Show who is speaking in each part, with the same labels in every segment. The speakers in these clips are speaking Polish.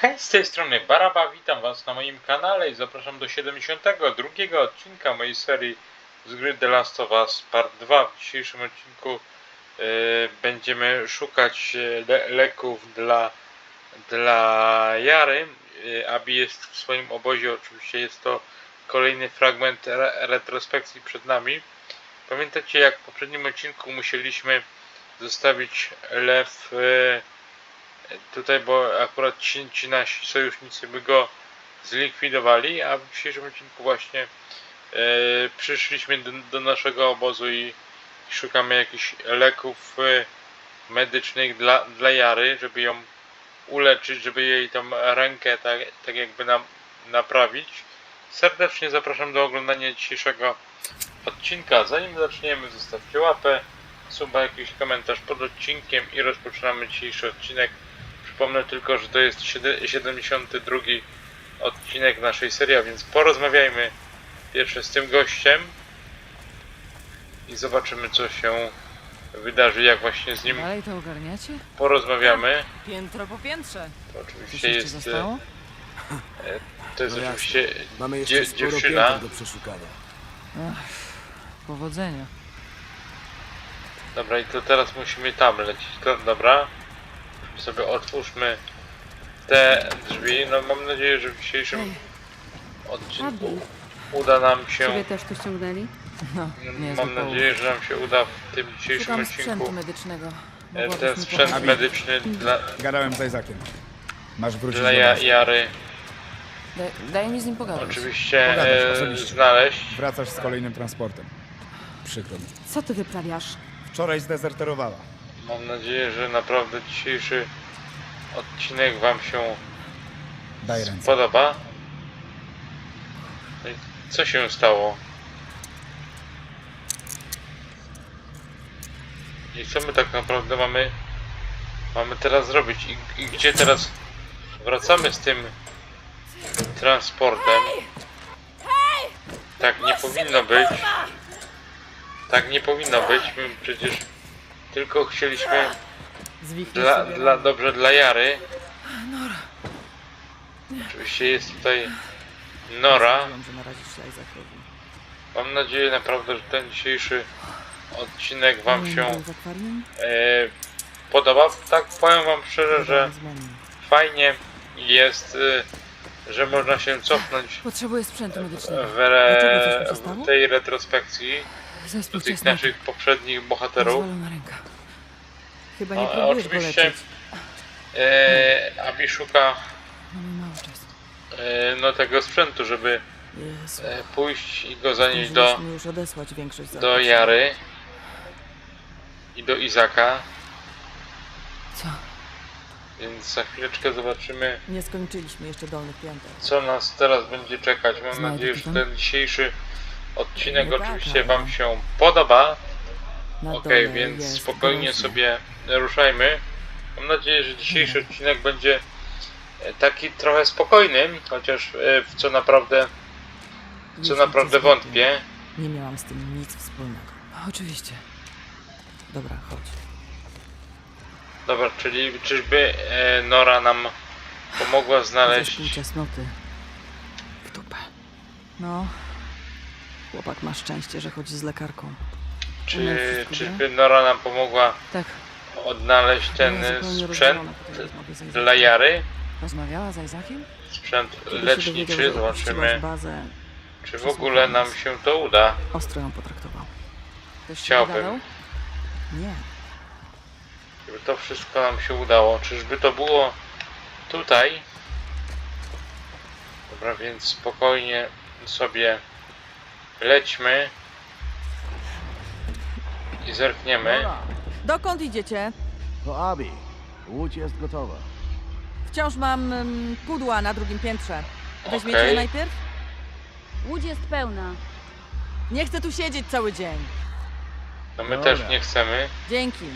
Speaker 1: Hej, z tej strony Baraba, witam was na moim kanale i zapraszam do 72 odcinka mojej serii z gry The Last of Us Part 2. W dzisiejszym odcinku e, będziemy szukać e, le leków dla, dla Jary. E, Abi jest w swoim obozie, oczywiście jest to kolejny fragment re retrospekcji przed nami. Pamiętacie jak w poprzednim odcinku musieliśmy zostawić lew e, tutaj, bo akurat ci, ci nasi sojusznicy by go zlikwidowali, a w dzisiejszym odcinku właśnie e, przyszliśmy do, do naszego obozu i szukamy jakichś leków e, medycznych dla, dla Jary, żeby ją uleczyć, żeby jej tą rękę tak, tak jakby nam naprawić. Serdecznie zapraszam do oglądania dzisiejszego odcinka. Zanim zaczniemy, zostawcie łapę, suba, jakiś komentarz pod odcinkiem i rozpoczynamy dzisiejszy odcinek. Przypomnę tylko, że to jest siede- 72 odcinek naszej serii, a więc porozmawiajmy pierwszy z tym gościem i zobaczymy co się wydarzy, jak właśnie z nim
Speaker 2: Dalej to ogarniacie?
Speaker 1: porozmawiamy.
Speaker 2: Piętro po piętrze.
Speaker 1: To
Speaker 2: Coś
Speaker 1: oczywiście
Speaker 2: jeszcze
Speaker 1: jest, e,
Speaker 2: zostało?
Speaker 1: to jest
Speaker 3: No jasne.
Speaker 1: oczywiście
Speaker 3: Mamy jeszcze
Speaker 1: dzie-
Speaker 3: sporo
Speaker 1: dziewczyna.
Speaker 3: pięter do przeszukania.
Speaker 2: Powodzenia.
Speaker 1: Dobra, i to teraz musimy tam lecieć. To, dobra. Sobie otwórzmy te drzwi. No mam nadzieję, że w dzisiejszym
Speaker 4: Ej,
Speaker 1: odcinku
Speaker 4: Abi,
Speaker 1: uda nam
Speaker 4: ciebie
Speaker 1: się.
Speaker 4: też tu ściągnęli?
Speaker 2: No, niezły
Speaker 1: Mam
Speaker 2: połów.
Speaker 1: nadzieję, że nam się uda w tym dzisiejszym
Speaker 2: Szukam sprzętu
Speaker 1: odcinku
Speaker 2: medycznego.
Speaker 1: e,
Speaker 2: Mogłabyś
Speaker 1: ten
Speaker 2: mi
Speaker 1: sprzęt
Speaker 2: pomóc?
Speaker 1: medyczny dla,
Speaker 5: Gadałem z Isaaciem. Masz wrócić
Speaker 1: dla
Speaker 5: do
Speaker 1: ja,
Speaker 5: nas.
Speaker 1: Jary
Speaker 2: Daj, daj mi z nim pogadać.
Speaker 1: oczywiście
Speaker 5: Pogadać,
Speaker 1: e,
Speaker 5: osobiście.
Speaker 1: znaleźć.
Speaker 5: Wracasz z kolejnym transportem. Przykro mi.
Speaker 4: Co ty wyprawiasz?
Speaker 5: Wczoraj zdezerterowała.
Speaker 1: Mam nadzieję, że naprawdę dzisiejszy odcinek Wam się
Speaker 5: Daj ręce.
Speaker 1: podoba. I Co się stało? I co my tak naprawdę mamy mamy teraz zrobić? I, i gdzie teraz wracamy z tym transportem? Tak nie powinno być. Tak nie powinno być. My przecież tylko chcieliśmy
Speaker 2: Zwichnij
Speaker 1: dla,
Speaker 2: sobie
Speaker 1: dla,
Speaker 2: ramię.
Speaker 1: dobrze dla Jary. Oczywiście jest tutaj Nora.
Speaker 2: Wiem, że narazisz się Isaacowi.
Speaker 1: Mam nadzieję naprawdę, że ten dzisiejszy odcinek Wam się
Speaker 2: akwarium?
Speaker 1: e, podoba. Tak powiem Wam szczerze, że
Speaker 2: Z
Speaker 1: fajnie jest, e, że można się cofnąć
Speaker 2: Potrzebuję sprzętu medycznego.
Speaker 1: w, re,
Speaker 2: Dlaczego coś mi się stało?
Speaker 1: w tej retrospekcji do tych naszych poprzednich bohaterów.
Speaker 2: Rozwalona ręka. Chyba
Speaker 1: No,
Speaker 2: nie próbujesz go
Speaker 1: oczywiście
Speaker 2: leczyć.
Speaker 1: e, Abi szuka
Speaker 2: Mamy mało czasu.
Speaker 1: e, no, tego sprzętu, żeby
Speaker 2: Jezu.
Speaker 1: e, pójść i go zanieść do,
Speaker 2: już odesłać większość
Speaker 1: do. Jary i do Izaka,
Speaker 2: Co?
Speaker 1: więc za chwileczkę zobaczymy
Speaker 2: Nie skończyliśmy jeszcze dolnych pięter.
Speaker 1: co nas teraz będzie czekać. Mam
Speaker 2: Znajdę
Speaker 1: nadzieję, że
Speaker 2: tam?
Speaker 1: ten dzisiejszy odcinek
Speaker 2: No tak,
Speaker 1: oczywiście
Speaker 2: ale-
Speaker 1: Wam się podoba.
Speaker 2: Na
Speaker 1: Ok,
Speaker 2: dole
Speaker 1: więc
Speaker 2: jest
Speaker 1: spokojnie sobie ruszajmy. Mam nadzieję, że dzisiejszy odcinek będzie e, taki trochę spokojny, chociaż e, w co naprawdę, co
Speaker 2: Jeśli
Speaker 1: naprawdę wątpię.
Speaker 2: Nie miałam z tym nic wspólnego. A, oczywiście. Dobra, chodź.
Speaker 1: Dobra, czyli czyżby e, Nora nam pomogła znaleźć
Speaker 2: ciasnoty. W dupę. No. Chłopak ma szczęście, że chodzi z lekarką.
Speaker 1: Czy, czyżby Nora nam pomogła
Speaker 2: Tak.
Speaker 1: odnaleźć ten
Speaker 2: była zupełnie
Speaker 1: sprzęt
Speaker 2: rozwalona po tej rozmowie z
Speaker 1: dla. Jary?
Speaker 2: Rozmawiała z Isaaciem?
Speaker 1: Sprzęt
Speaker 2: Kiedy się
Speaker 1: leczniczy,
Speaker 2: dowiedział, że opuściłaś
Speaker 1: zobaczymy
Speaker 2: bazę,
Speaker 1: czy w ogóle nam się to uda.
Speaker 2: ostro ją potraktował. Ktoś
Speaker 1: Chciałbym.
Speaker 2: Nie.
Speaker 1: Żeby to wszystko nam się udało. Czyżby to było tutaj? Dobra, więc spokojnie sobie lećmy i zerkniemy.
Speaker 2: Dokąd idziecie?
Speaker 3: To Abi. Łódź jest gotowa.
Speaker 2: Wciąż mam um, pudła na drugim piętrze. Weźmiecie
Speaker 1: Okej.
Speaker 2: je najpierw?
Speaker 4: Łódź jest pełna.
Speaker 2: Nie chcę tu siedzieć cały dzień.
Speaker 1: No my
Speaker 3: Dobra.
Speaker 1: też nie chcemy.
Speaker 2: Dzięki.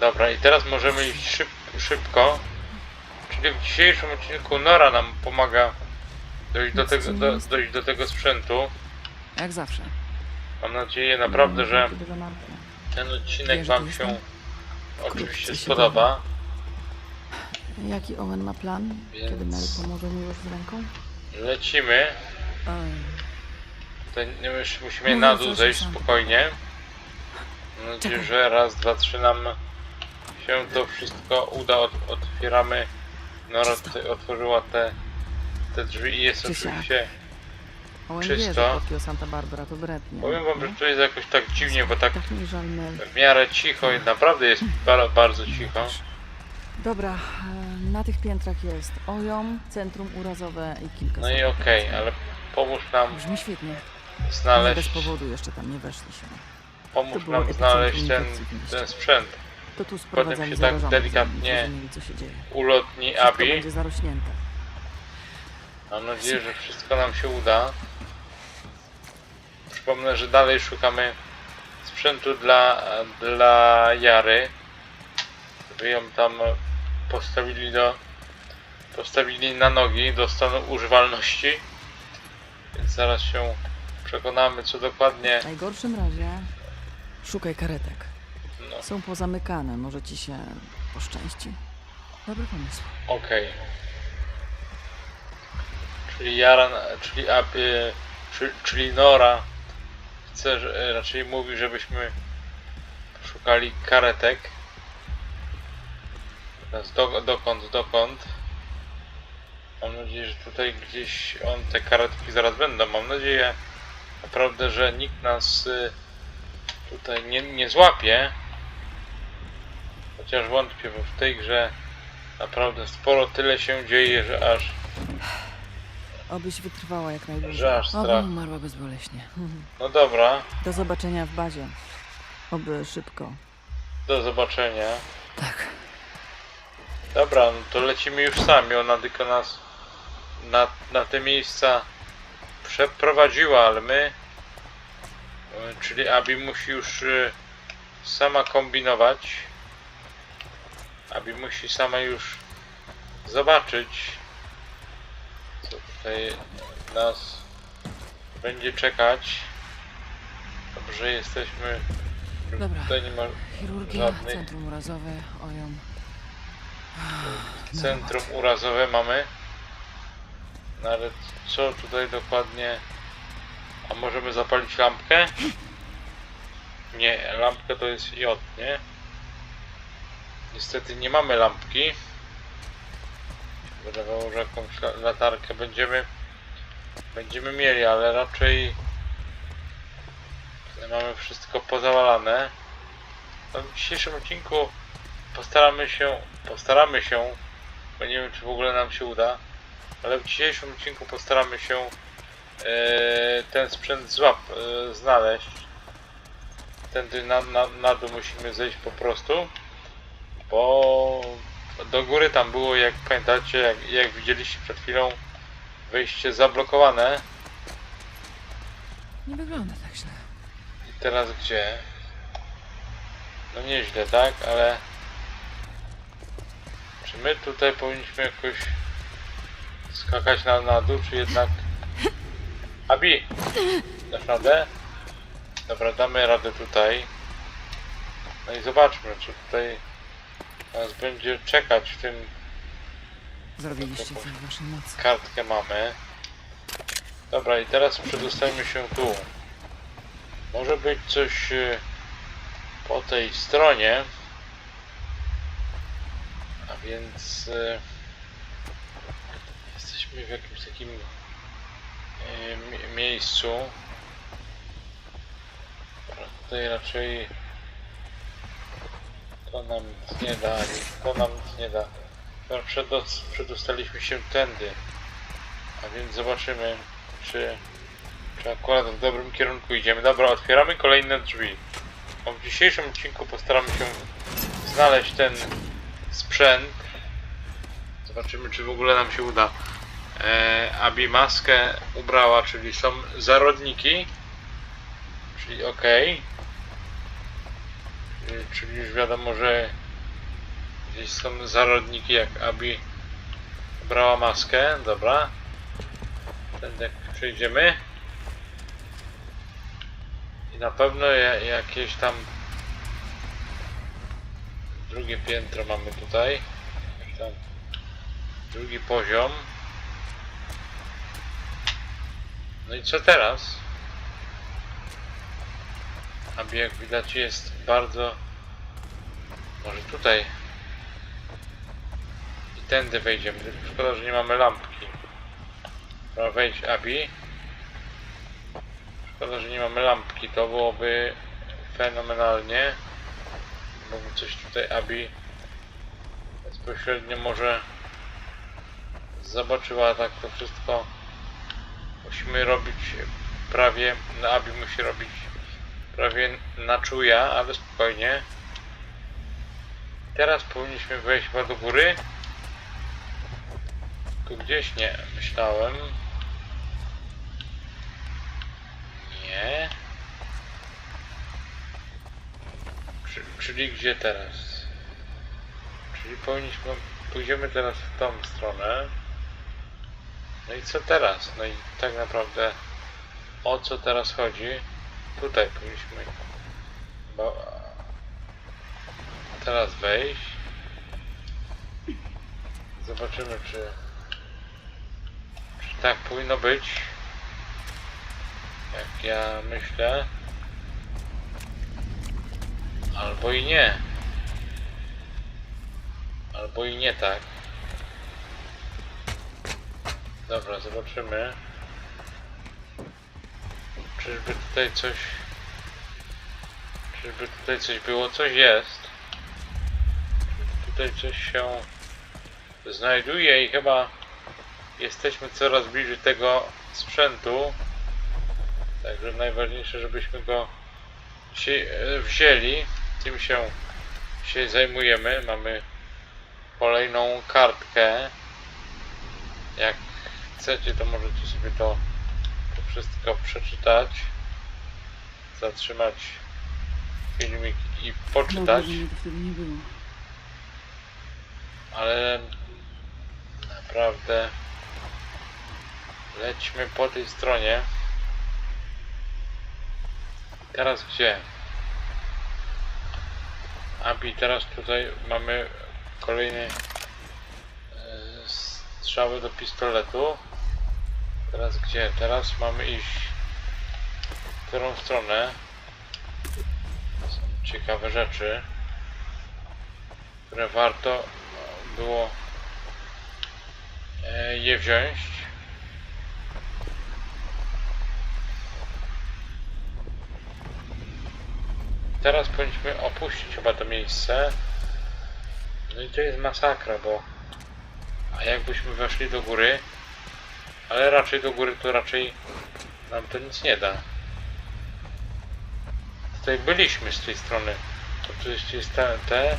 Speaker 1: Dobra, i teraz możemy iść szyb, szybko. Czyli w dzisiejszym odcinku Nora nam pomaga dojść do,
Speaker 2: Nic
Speaker 1: tego, do, dojść do tego sprzętu.
Speaker 2: Jak zawsze.
Speaker 1: Mam nadzieję naprawdę, że ten odcinek Wam
Speaker 2: to
Speaker 1: się oczywiście spodoba.
Speaker 2: Jaki Owen ma plan? Kiedy Mel pomoże mi już z ręką?
Speaker 1: Lecimy. Tutaj nie już musimy na dół zejść spokojnie. Mam nadzieję, że raz, dwa, trzy nam się to wszystko uda. Ot otwieramy. Nora otworzyła te, te drzwi i jest oczywiście.
Speaker 2: Owen
Speaker 1: Czysto.
Speaker 2: wie, że plotki o Santa Barbara to brednie.
Speaker 1: Powiem wam,
Speaker 2: nie?
Speaker 1: że tu jest jakoś tak dziwnie, bo tak
Speaker 2: Tak mi żal Mel.
Speaker 1: w miarę cicho i naprawdę jest bardzo, bardzo cicho.
Speaker 2: Dobra, e, na tych piętrach jest OJOM, Centrum Urazowe i kilka
Speaker 1: No i
Speaker 2: salek
Speaker 1: okej, ale pomóż nam
Speaker 2: Brzmi świetnie. Nie
Speaker 1: znaleźć,
Speaker 2: bez powodu jeszcze tam nie weszliśmy.
Speaker 1: pomóż
Speaker 2: było
Speaker 1: nam
Speaker 2: epicentrum
Speaker 1: znaleźć ten,
Speaker 2: infekcji w mieście.
Speaker 1: ten sprzęt.
Speaker 2: To tu
Speaker 1: Potem
Speaker 2: sprowadzali
Speaker 1: się tak
Speaker 2: zarażonych,
Speaker 1: delikatnie
Speaker 2: zanim zrozumieli, co się dzieje.
Speaker 1: Ulotni
Speaker 2: Wszystko
Speaker 1: Abi.
Speaker 2: będzie zarośnięte.
Speaker 1: Mam nadzieję, że wszystko nam się uda. Przypomnę, że dalej szukamy sprzętu dla, dla Jary. Żeby ją tam postawili do postawili na nogi do stanu używalności. Więc zaraz się przekonamy co dokładnie.
Speaker 2: W najgorszym razie szukaj karetek.
Speaker 1: No,
Speaker 2: Są pozamykane, może ci się poszczęści. Dobry pomysł.
Speaker 1: Okej. Czyli Jara, czyli, Abi, czyli, Nora chce, że, raczej mówi, żebyśmy szukali karetek. Teraz do, dokąd, dokąd? Mam nadzieję, że tutaj gdzieś on te karetki zaraz będą. Mam nadzieję naprawdę, że nikt nas y, tutaj nie, nie złapie. Chociaż wątpię, bo w tej grze naprawdę sporo tyle się dzieje, że aż,
Speaker 2: Obyś wytrwała jak najdłużej.
Speaker 1: że aż
Speaker 2: Oby
Speaker 1: strach.
Speaker 2: umarła bezboleśnie.
Speaker 1: No dobra,
Speaker 2: Do zobaczenia w bazie. Oby szybko.
Speaker 1: do zobaczenia.
Speaker 2: Tak.
Speaker 1: Dobra, no to lecimy już sami. Ona tylko nas na, na te miejsca przeprowadziła, ale my, e, czyli Abi musi już e, sama kombinować. Abi musi sama już zobaczyć, tutaj nas będzie czekać. Dobrze, jesteśmy.
Speaker 2: Dobra.
Speaker 1: Tutaj nie ma
Speaker 2: Chirurgia,
Speaker 1: Żadnych.
Speaker 2: Centrum Urazowe, OJOM.
Speaker 1: centrum urazowe mamy. No ale co tutaj dokładnie? A możemy zapalić lampkę? Nie, lampka to jest J, nie? Niestety nie mamy lampki. Wydawało, że jakąś la- latarkę będziemy będziemy mieli, ale raczej mamy wszystko pozawalane. No, w dzisiejszym odcinku postaramy się, postaramy się, bo nie wiem czy w ogóle nam się uda, ale w dzisiejszym odcinku postaramy się e, ten sprzęt złap, e, znaleźć. Tędy na, na, na dół musimy zejść po prostu, bo do góry tam było, jak pamiętacie, jak, jak widzieliście przed chwilą, wejście zablokowane.
Speaker 2: Nie wygląda tak źle.
Speaker 1: I teraz gdzie? No nieźle, tak? Ale... Czy my tutaj powinniśmy jakoś skakać na, na dół, czy jednak... Abi! Dasz radę? Dobra, damy radę tutaj. No i zobaczmy, czy tutaj nas będzie czekać w tym
Speaker 2: Zrobiliście co w waszej mocy.
Speaker 1: kartkę mamy. Dobra, i teraz przedostajemy się tu. Może być coś e, po tej stronie. A więc e, jesteśmy w jakimś takim e, mi- miejscu. Dobra, tutaj raczej to nam nic nie da, to nam nic nie da. Przedos przedostaliśmy się tędy. A więc zobaczymy, czy, czy akurat w dobrym kierunku idziemy. Dobra, otwieramy kolejne drzwi. Bo W dzisiejszym odcinku postaramy się znaleźć ten sprzęt. Zobaczymy, czy w ogóle nam się uda. E, maskę ubrała, czyli są zarodniki. Czyli ok. Czyli, czyli już wiadomo, że gdzieś są zarodniki, jak Abi brała maskę. Dobra. Tędy przejdziemy. I na pewno ja- jakieś tam drugie piętro mamy tutaj. Tam Drugi poziom. No i co teraz? Aby jak widać jest bardzo... Może tutaj. I tędy wejdziemy. Tylko Szkoda, że nie mamy lampki. Trzeba wejść Abi. Szkoda, że nie mamy lampki. To byłoby fenomenalnie. Mógłby coś tutaj Abi bezpośrednio może zobaczyła tak to wszystko. Musimy robić prawie, no Abi musi robić prawie na czuja, ale spokojnie. Teraz powinniśmy wejść chyba do góry. Tu gdzieś nie, myślałem. Nie. Czy, czyli gdzie teraz? Czyli powinniśmy, pójdziemy teraz w tą stronę. No i co teraz? No i tak naprawdę o co teraz chodzi? Tutaj powinniśmy bo teraz wejść. Zobaczymy czy czy tak powinno być. Jak ja myślę. Albo i nie. Albo i nie tak. Dobra, zobaczymy. Czyżby tutaj coś... Czyżby tutaj coś było? Coś jest. Tutaj coś się znajduje i chyba jesteśmy coraz bliżej tego sprzętu. Także najważniejsze, żebyśmy go wzięli. Tym się się zajmujemy. Mamy kolejną kartkę. Jak chcecie, to możecie sobie to wszystko przeczytać. Zatrzymać filmik i poczytać.
Speaker 4: Dobra, że mnie to wtedy nie było.
Speaker 1: ale naprawdę lećmy po tej stronie. Teraz gdzie? Abi, teraz tutaj mamy kolejne e, strzały do pistoletu. Teraz gdzie? Teraz mamy iść w którą stronę? Są ciekawe rzeczy, które warto było e, je wziąć. Teraz powinniśmy opuścić chyba to miejsce. No i to jest masakra, bo a jakbyśmy weszli do góry, ale raczej do góry to raczej nam to nic nie da. Tutaj byliśmy z tej strony. To przecież jest te, te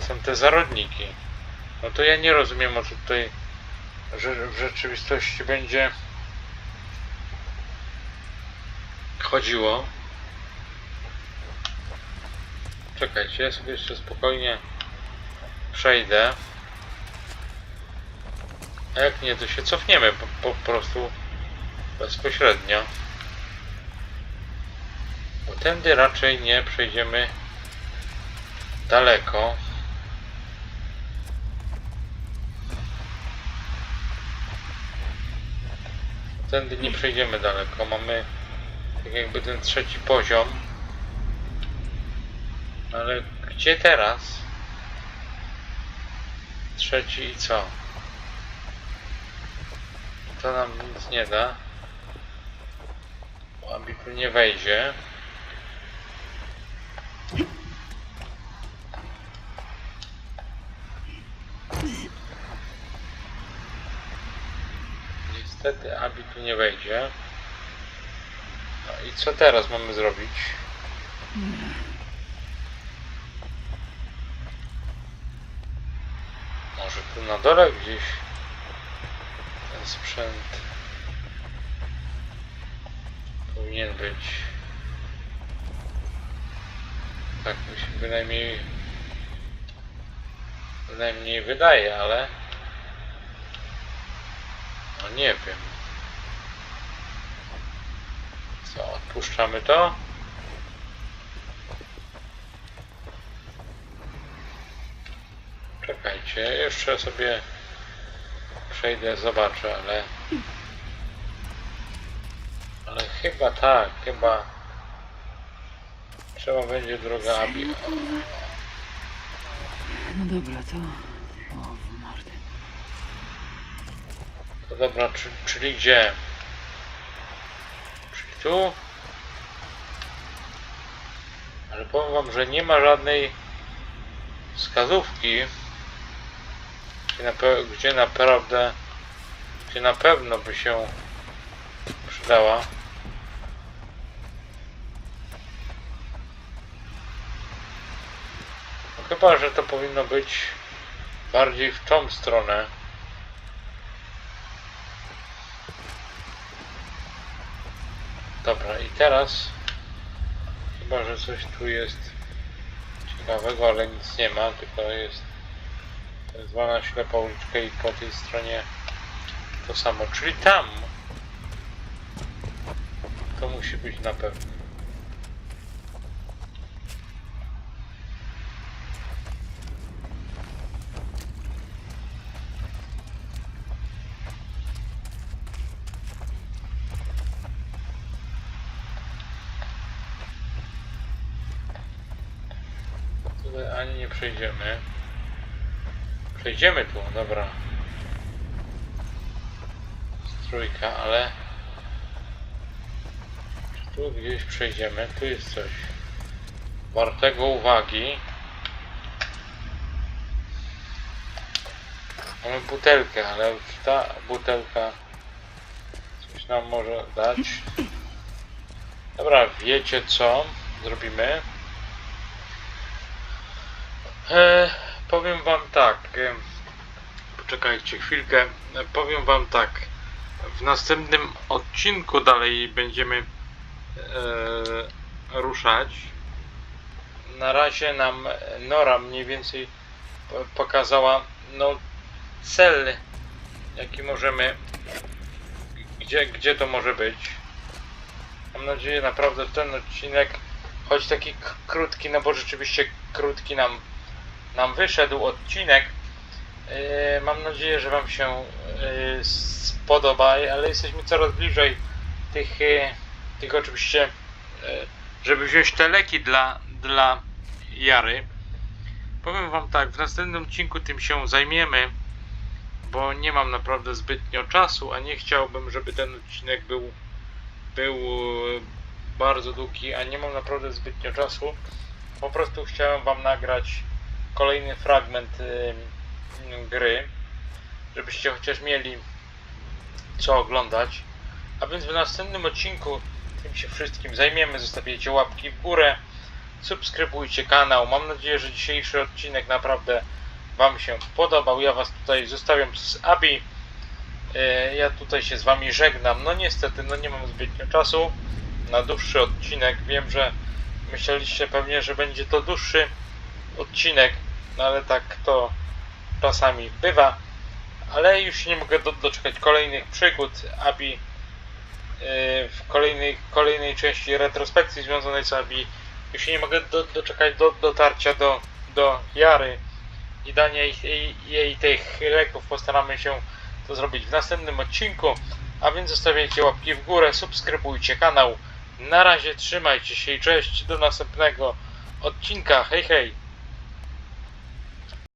Speaker 1: są te zarodniki. No to ja nie rozumiem o co tutaj że w rzeczywistości będzie chodziło. Czekajcie, ja sobie jeszcze spokojnie przejdę. A jak nie, to się cofniemy po, po prostu bezpośrednio. Bo tędy raczej nie przejdziemy daleko. Tędy nie przejdziemy daleko. Mamy tak jakby ten trzeci poziom. Ale gdzie teraz? Trzeci i co? To nam nic nie da. Abi tu nie wejdzie. Niestety Abi tu nie wejdzie. No i co teraz mamy zrobić? Może tu na dole gdzieś sprzęt powinien być. Tak mi się bynajmniej bynajmniej wydaje, ale no nie wiem. Co, odpuszczamy to? Czekajcie, jeszcze sobie przejdę, zobaczę, ale... Ale chyba tak, chyba... Trzeba będzie droga Abi.
Speaker 2: No dobra, to... O, w mordę.
Speaker 1: To dobra, czy, czyli gdzie? Czyli tu? Ale powiem wam, że nie ma żadnej wskazówki, gdzie, na gdzie naprawdę, gdzie na pewno by się przydała. No chyba, że to powinno być bardziej w tą stronę. Dobra, i teraz chyba, że coś tu jest ciekawego, ale nic nie ma, tylko jest zwana ślepa uliczka i po tej stronie to samo, czyli tam to musi być na pewno. Ani nie przejdziemy. Przejdziemy tu, dobra. Trójka, ale... Tu gdzieś przejdziemy? Tu jest coś wartego uwagi. Mamy butelkę, ale czy ta butelka coś nam może dać? Dobra, wiecie co zrobimy? E, powiem wam tak. E, poczekajcie chwilkę. Powiem wam tak. W następnym odcinku dalej będziemy e, ruszać. Na razie nam Nora mniej więcej po- pokazała no, cel, jaki możemy, gdzie, gdzie to może być. Mam nadzieję naprawdę ten odcinek, choć taki krótki, no bo rzeczywiście krótki nam, nam wyszedł odcinek. Yy, mam nadzieję, że Wam się yy, spodoba, ale jesteśmy coraz bliżej tych, yy, tych oczywiście, żeby wziąć te leki dla, dla Jary. Powiem Wam tak, w następnym odcinku tym się zajmiemy, bo nie mam naprawdę zbytnio czasu, a nie chciałbym, żeby ten odcinek był, był bardzo długi, a nie mam naprawdę zbytnio czasu. Po prostu chciałem Wam nagrać kolejny fragment gry, żebyście chociaż mieli co oglądać. A więc w następnym odcinku tym się wszystkim zajmiemy. Zostawiajcie łapki w górę, subskrybujcie kanał. Mam nadzieję, że dzisiejszy odcinek naprawdę Wam się podobał. Ja Was tutaj zostawiam z Abi. Y, Ja tutaj się z Wami żegnam. No niestety, no nie mam zbytnio czasu na dłuższy odcinek. Wiem, że myśleliście pewnie, że będzie to dłuższy odcinek, no ale tak to czasami bywa. Ale już nie mogę do, doczekać kolejnych przygód Abi yy, w kolejnej, kolejnej części retrospekcji związanej z Abi. Już nie mogę do, doczekać do dotarcia do, do Jary i dania jej, jej, jej tych leków. Postaramy się to zrobić w następnym odcinku. A więc zostawiajcie łapki w górę, subskrybujcie kanał. Na razie trzymajcie się i cześć. Do następnego odcinka. Hej hej!